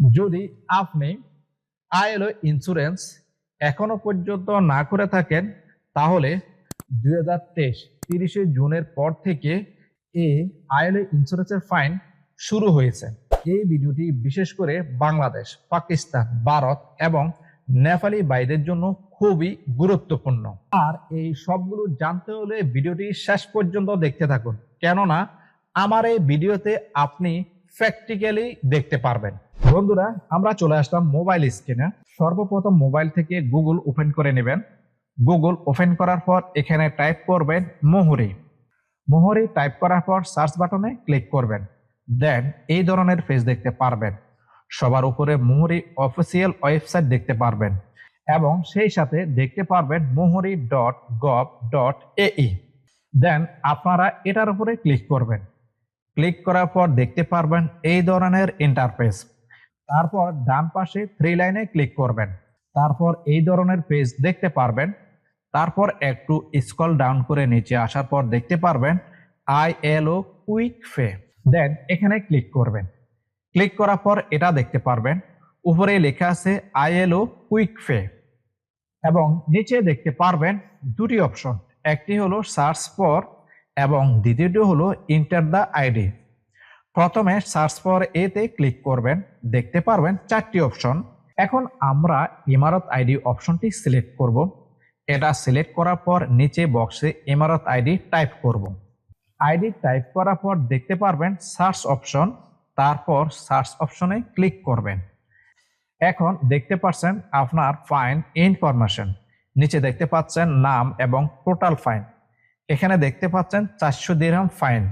যদি আপনি ILO insurance এখনও পর্যন্ত না করে থাকেন, তাহলে দুই হাজার তেইশ তিরিশে জুনের পর থেকে এই আইএলও ইন্স্যুরেন্সের ফাইন শুরু হয়েছে। এই ভিডিওটি বিশেষ করে বাংলাদেশ, পাকিস্তান, ভারত এবং নেপালি ভাইদের জন্য খুবই গুরুত্বপূর্ণ। আর এই সবগুলো জানতে হলে ভিডিওটি শেষ পর্যন্ত দেখতে থাকুন। কেননা, আমার এই ভিডিওতে আপনি প্র্যাকটিক্যালি দেখতে পারবেন। বন্ধুরা, আমরা চলে আসলাম মোবাইল স্ক্রিনে সর্বপ্রথম মোবাইল থেকে গুগল ওপেন করে নেবেন। গুগল ওপেন করার পর এখানে টাইপ করবেন মোহরি মোহরি টাইপ করার পর সার্চ বাটনে ক্লিক করবেন। দেন এই ধরনের পেজ দেখতে পারবেন। সবার উপরে মোহরি অফিসিয়াল ওয়েবসাইট দেখতে পারবেন। এবং সেই সাথে দেখতে পারবেন মোহরি ডট গভ ডট এই দেন আপনারা এটার উপরে ক্লিক করবেন। ক্লিক করার পর দেখতে পারবেন এই ধরনের ইন্টারফেস তারপর ডান পাশে থ্রি লাইনে ক্লিক করবেন। তারপর এই ধরনের পেজ দেখতে পারবেন। তারপর একটু স্কল ডাউন করে নিচে আসার পর দেখতে পারবেন আই এল ও কুইক ফে দেন এখানে ক্লিক করবেন। ক্লিক করার পর এটা দেখতে পারবেন। উপরে লেখা আছে আই এল ও কুইক ফে এবং নিচে দেখতে পারবেন দুটি অপশন একটি হলো সার্চ ফর এবং দ্বিতীয়টি হলো ইন্টার দ্য আইডি প্রথমে সার্চ ফর এতে ক্লিক করবেন, দেখতে পারবেন চারটি অপশন। এখন আমরা ইমারত আইডি অপশনটি সিলেক্ট করব। এটা সিলেক্ট করার পর নিচে বক্সে ইমারত আইডি টাইপ করব। আইডি টাইপ করার পর দেখতে পারবেন সার্চ অপশন, তারপর সার্চ অপশনে ক্লিক করবেন। এখন দেখতে পাচ্ছেন আপনার ফাইন ইনফরমেশন। নিচে দেখতে পাচ্ছেন নাম এবং টোটাল ফাইন। এখানে দেখতে পাচ্ছেন চারশো দিরহাম ফাইন।